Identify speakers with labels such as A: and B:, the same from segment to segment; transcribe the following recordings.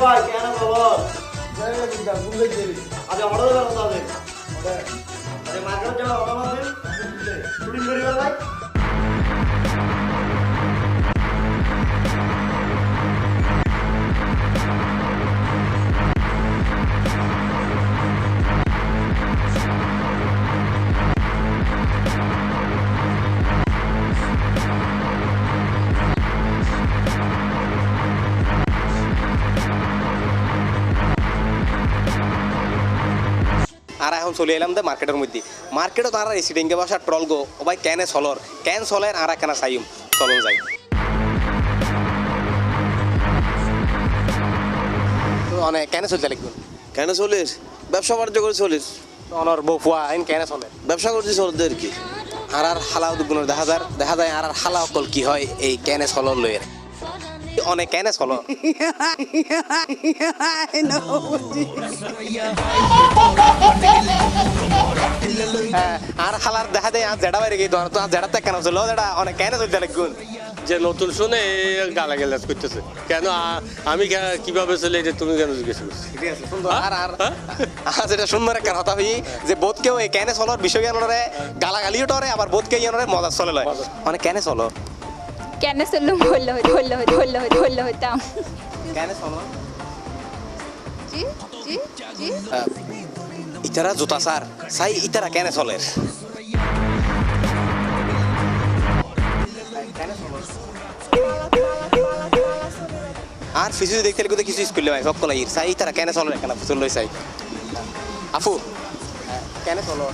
A: ভাই কেন খবর আজ অর্ডার দেবেন তাহলে আরে মার্কেট যাওয়া
B: আর এখন চলে এলাম দে মার্কেটের মধ্যে মার্কেটও তারা রেসিডেন্টকে বসা ট্রল গো ও ভাই কেনে চলর কেন চলের আর কেনা চাইম চলন যাই অনেক কেন চলতে লাগবে
C: কেন চলিস ব্যবসা বাণিজ্য করে চলিস
B: অনর বউ আইন কেনে চলে
C: ব্যবসা করছিস ওদের কি
B: আর আর হালাও দুগুণের দেখা যায় দেখা যায় আর আর হালা অকল কি হয় এই কেনে চলর লইয়ের অনেক কেনে চল আর হালার দেখা যায় আর জেডা বাইরে গিয়ে তো আর জেডা কেন চলো? জেডা অনেক কেনে চলতে লাগুন
D: যে নতুন শুনে গালা গেলাস করতেছে। কেন আমি কে- কীভাবে চলে এটা তুমি কেন জিজ্ঞেস করছ?
B: ঠিক আছে সুন্দর। আর আর
D: হ্যাঁ?
B: যেটা সুন্দর একটা কথা হই যে বোধ কেউ এই কেনে চলর বিষয় জ্ঞানরে গালাগালিও টরে আবার বোধ কে ইয়নরে মজা চলে লয়। অনেক কেনে চলো?
E: কেন চলল হল্লো হল্লো হল্লো হল্লো হইতাম
B: কেনে চলো?
E: জি জি জি।
B: ইতারা জুতা সার সাই ইতারা কেন চলে আর ফিসু দেখতে গেলে কিছু স্কুল ভাই সব কলাই সাই ইতারা কেন চলে কেন ফুল লই সাই আফু কেন চলো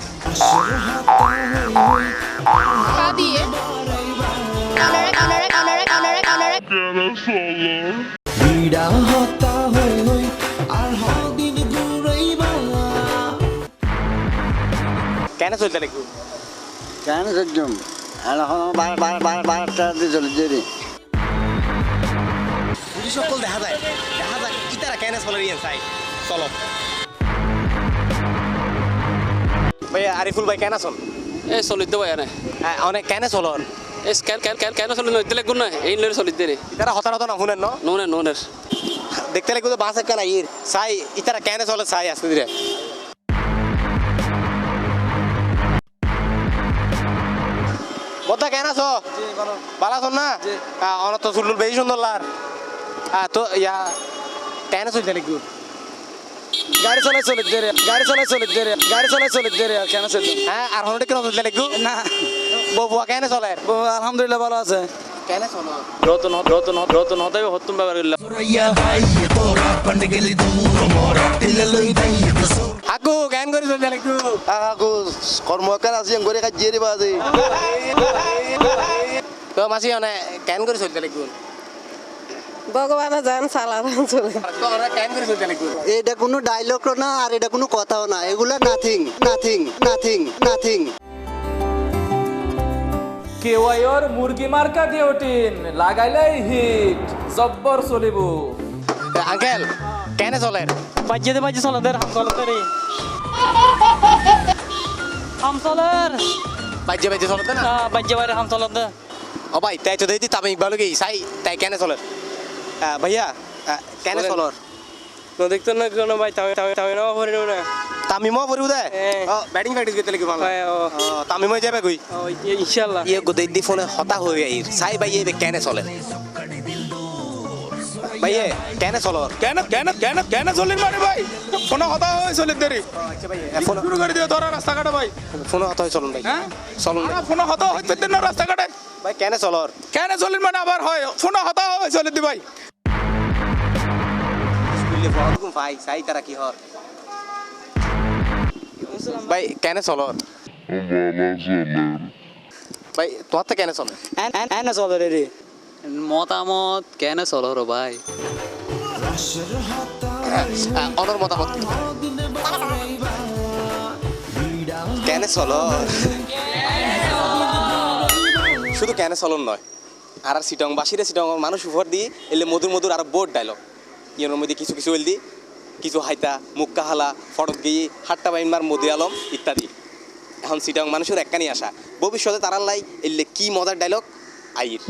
B: কেনে চলতে লাগবে
F: কেন এখন বার বার বার বারটা দিয়ে চলে যে
B: পুলিশ সকল দেখা যায়। দেখা যায় ইতারা কেনে চলে রিয়েন সাই চলো। ভাই আরিফুল ভাই কেন চল?
G: এই চলিতে পাই না
B: হ্যাঁ, অনেক কেনে চলর
G: এই কেন কেন কেন কেন চলি নইতে লাগব না এই লড়ে চলিতে রে।
B: ইতারা হতা হতা না শুনেন ন?
G: নোনে নোনের।
B: দেখতে লাগবে তো বাঁশ একটা ইর। সাই ইতারা কেনে চলে সাই আস্তে ধীরে বদ্দা কেন আছো? ভালো আছো না? হ্যাঁ, অনেক তো চুল বেশি সুন্দর লার হ্যাঁ তো ইয়া কেন চলতে লাগবে
F: গাড়ি চলে চলে যে গাড়ি চলে চলে যে গাড়ি চলে চলে যে কেন
B: হ্যাঁ আর চলতে লাগবে
F: না।
B: বউ বুয়া কেন চলে?
F: আলহামদুলিল্লাহ ভালো আছে।
B: কেন চলো?
G: রতন রতন ব্যাপার করলাম
B: কেন
C: কাকু কর্মকার আছি করে কাজ দিয়ে দিবা আজি
B: তো মাসি কেন করে চলতে লাগবে
H: ভগবান জান সালাম চলে
F: এটা কোনো ডায়লগ না আর এটা কোনো কথাও না। এগুলা নাথিং নাথিং নাথিং নাথিং
I: কেওয়াইর মুরগি মার্কা কেওটিন লাগাইলেই হিট জব্বর চলিব।
B: কেন চলে
I: বাজ্যে বাজ্যে চলাদের হাম চলাদের হাম চলার
B: বাজ্যে বাজ্যে চলতে না?
I: বাজ্যে বাইরে হাম চলাদের
B: ও ভাই তাই তো দেখি তামি ভালো কি সাই তাই কেন চলে আহ, ভাইয়া আহ, কেন। চলর
G: ন দেখতো না কেন ভাই তামি তামি তামি না ভরে না।
B: তামি মো পরিব দে?
G: হ্যাঁ।
B: ও ব্যাটিং প্র্যাকটিস করতে লাগি ভালো।
G: হ্যাঁ, ও।
B: তামি মই যাবে কই?
G: ও ইনশাআল্লাহ।
B: ইয়ে গোদে দি ফোনে হতা হয়ে আইর সাই ভাই এবে কেন চলে ভাইয়ে কেন চলর
D: কেন কেন কেন কেন চলির মানে ভাই? ফোন হতা হয় চলির দেরি
B: ফোন
D: শুরু করে দিও ধরা রাস্তাঘাটে ভাই।
B: ফোন হতা হয় চলন ভাই
D: হ্যাঁ
B: চলন ভাই।
D: ফোন হতা হইতে না রাস্তাঘাটে
B: ভাই কেন চলর
D: কেন চলির মানে আবার হয় ফোন হতা হয় চলির দি ভাই।
B: ভাই সাই তারা কি হর ভাই কেন চলর ভাই তোমার তো কেন চলে?
F: এনে চলে রে
G: মতামত কেন চলো রে ভাই?
B: অনর মতামত কেন চলো? শুধু কেন চলন নয়। আর আর সিটং বাসিরে সিটং মানুষ উপর দিয়ে এলে মধুর মধুর আর বোর্ড ডায়লগ ইয়ের মধ্যে কিছু কিছু এলদি, কিছু হাইতা, মুক্কা হালা ফটক গিয়ে, হাট্টা বাইনমার মধু আলম ইত্যাদি। এখন সিটং মানুষের একখানি আসা ভবিষ্যতে তারার লাই এলে কি মজার ডায়লগ আইর।